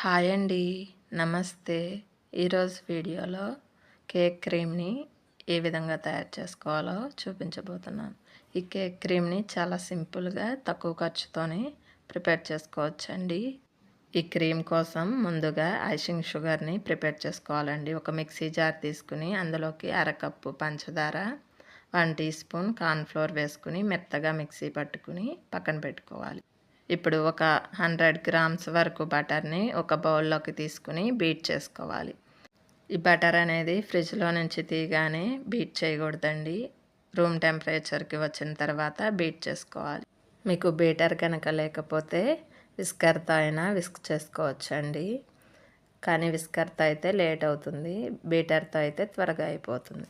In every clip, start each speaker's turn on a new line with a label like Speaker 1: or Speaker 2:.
Speaker 1: Hi అండి. నమస్తే. ఈరోజు వీడియోలో కేక్ క్రీమ్ని ఏ విధంగా తయారు చేసుకోవాలో చూపించబోతున్నాను ఈ కేక్ క్రీమ్ని చాలా సింపుల్గా తక్కువ ఖర్చుతోనే ప్రిపేర్ చేసుకోవచ్చండి. ఈ క్రీమ్ కోసం ముందుగా ఐషింగ్ షుగర్ని ప్రిపేర్ చేసుకోవాలండి. ఒక మిక్సీ జార్ తీసుకుని అందులోకి అరకప్పు పంచదార వన్ టీ స్పూన్ కార్న్ఫ్లోర్ వేసుకుని మెత్తగా మిక్సీ పట్టుకుని పక్కన పెట్టుకోవాలి. ఇప్పుడు ఒక హండ్రెడ్ గ్రామ్స్ వరకు బటర్ని ఒక బౌల్లోకి తీసుకుని బీట్ చేసుకోవాలి. ఈ బటర్ అనేది ఫ్రిడ్జ్లో నుంచి తీయగానే బీట్ చేయకూడదండి. రూమ్ టెంపరేచర్కి వచ్చిన తర్వాత బీట్ చేసుకోవాలి. మీకు బీటర్ కనుక లేకపోతే విస్కర్తో అయినా విస్క్ చేసుకోవచ్చండి. కానీ విస్కర్తో అయితే లేట్ అవుతుంది. బీటర్తో అయితే త్వరగా అయిపోతుంది.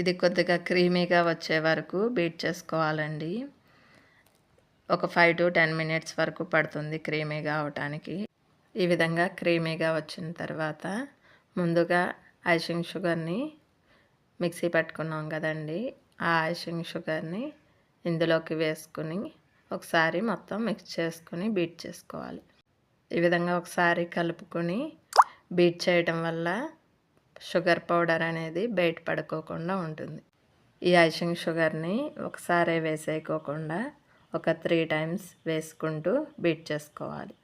Speaker 1: ఇది కొద్దిగా క్రీమీగా వచ్చే వరకు బీట్ చేసుకోవాలండి. ఒక ఫైవ్ టు టెన్ మినిట్స్ వరకు పడుతుంది క్రీమీగా అవటానికి. ఈ విధంగా క్రీమీగా వచ్చిన తర్వాత ముందుగా ఐషింగ్ షుగర్ని మిక్సీ పట్టుకున్నాం కదండి. ఆ ఐషింగ్ షుగర్ని ఇందులోకి వేసుకుని ఒకసారి మొత్తం మిక్స్ చేసుకుని బీట్ చేసుకోవాలి. ఈ విధంగా ఒకసారి కలుపుకొని బీట్ చేయడం వల్ల షుగర్ పౌడర్ అనేది బయట పడుకోకుండా ఉంటుంది. ఈ ఐషింగ్ షుగర్ని ఒకసారి వేసేయకోకుండా ఒక త్రీ టైమ్స్ వేసుకుంటూ బీట్ చేసుకోవాలి.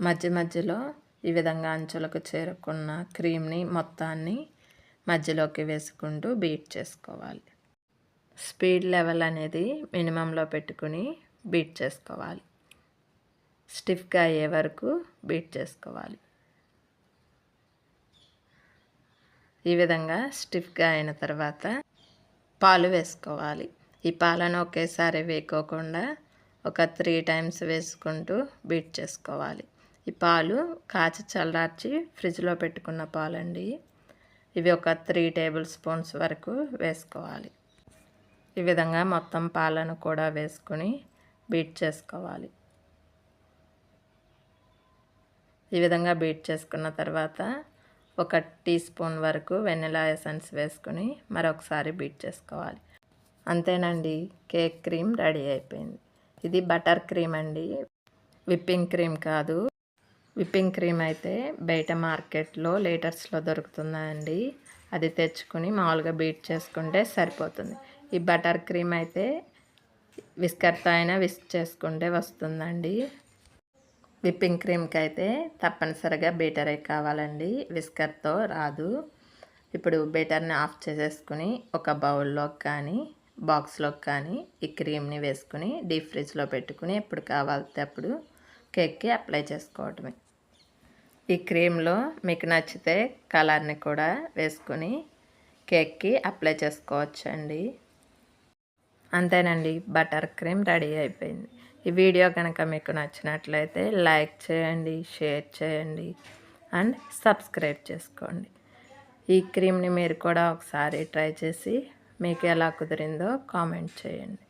Speaker 1: మధ్య మధ్యలో ఈ విధంగా అంచులకు చేరుకున్న క్రీమ్ని మొత్తాన్ని మధ్యలోకి వేసుకుంటూ బీట్ చేసుకోవాలి. స్పీడ్ లెవెల్ అనేది మినిమంలో పెట్టుకుని బీట్ చేసుకోవాలి. స్టిఫ్గా అయ్యే వరకు బీట్ చేసుకోవాలి. ఈ విధంగా స్టిఫ్గా అయిన తర్వాత పాలు వేసుకోవాలి. ఈ పాలను ఒకేసారి వేయకోకుండా ఒక త్రీ టైమ్స్ వేసుకుంటూ బీట్ చేసుకోవాలి. ఈ పాలు కాచి చల్లార్చి ఫ్రిడ్జ్లో పెట్టుకున్న పాలండి. ఇవి ఒక త్రీ టేబుల్ స్పూన్స్ వరకు వేసుకోవాలి. ఈ విధంగా మొత్తం పాలను కూడా వేసుకొని బీట్ చేసుకోవాలి. ఈ విధంగా బీట్ చేసుకున్న తర్వాత ఒక టీ స్పూన్ వరకు వెనిలా ఎసెన్స్ వేసుకుని మరొకసారి బీట్ చేసుకోవాలి. అంతేనండి కేక్ క్రీమ్ రెడీ అయిపోయింది. ఇది బటర్ క్రీమ్ అండి. విప్పింగ్ క్రీమ్ కాదు. విప్పింగ్ క్రీమ్ అయితే బయట మార్కెట్లో లీటర్స్లో దొరుకుతుందండి. అది తెచ్చుకుని మామూలుగా బీట్ చేసుకుంటే సరిపోతుంది. ఈ బటర్ క్రీమ్ అయితే విస్కర్తో అయినా విస్క్ చేసుకుంటే వస్తుందండి. విప్పింగ్ క్రీమ్కి అయితే తప్పనిసరిగా బీటరే కావాలండి. విస్కర్తో రాదు. ఇప్పుడు బీటర్ని ఆఫ్ చేసేసుకుని ఒక బౌల్లోకి కానీ బాక్స్లోకి కానీ ఈ క్రీమ్ని వేసుకుని డీప్ ఫ్రిడ్జ్లో పెట్టుకుని ఎప్పుడు కావాలితే అప్పుడు కేక్కి అప్లై చేసుకోవటమే ఈ క్రీమ్లో మీకు నచ్చితే కలర్ని కూడా వేసుకుని కేక్కి అప్లై చేసుకోవచ్చండి. అంతేనండి బటర్ క్రీమ్ రెడీ అయిపోయింది. ఈ వీడియో కనుక మీకు నచ్చినట్లయితే లైక్ చేయండి షేర్ చేయండి అండ్ సబ్స్క్రైబ్ చేసుకోండి. ఈ క్రీమ్ని మీరు కూడా ఒకసారి ట్రై చేసి మీకు ఎలా కుదిరిందో కామెంట్ చేయండి.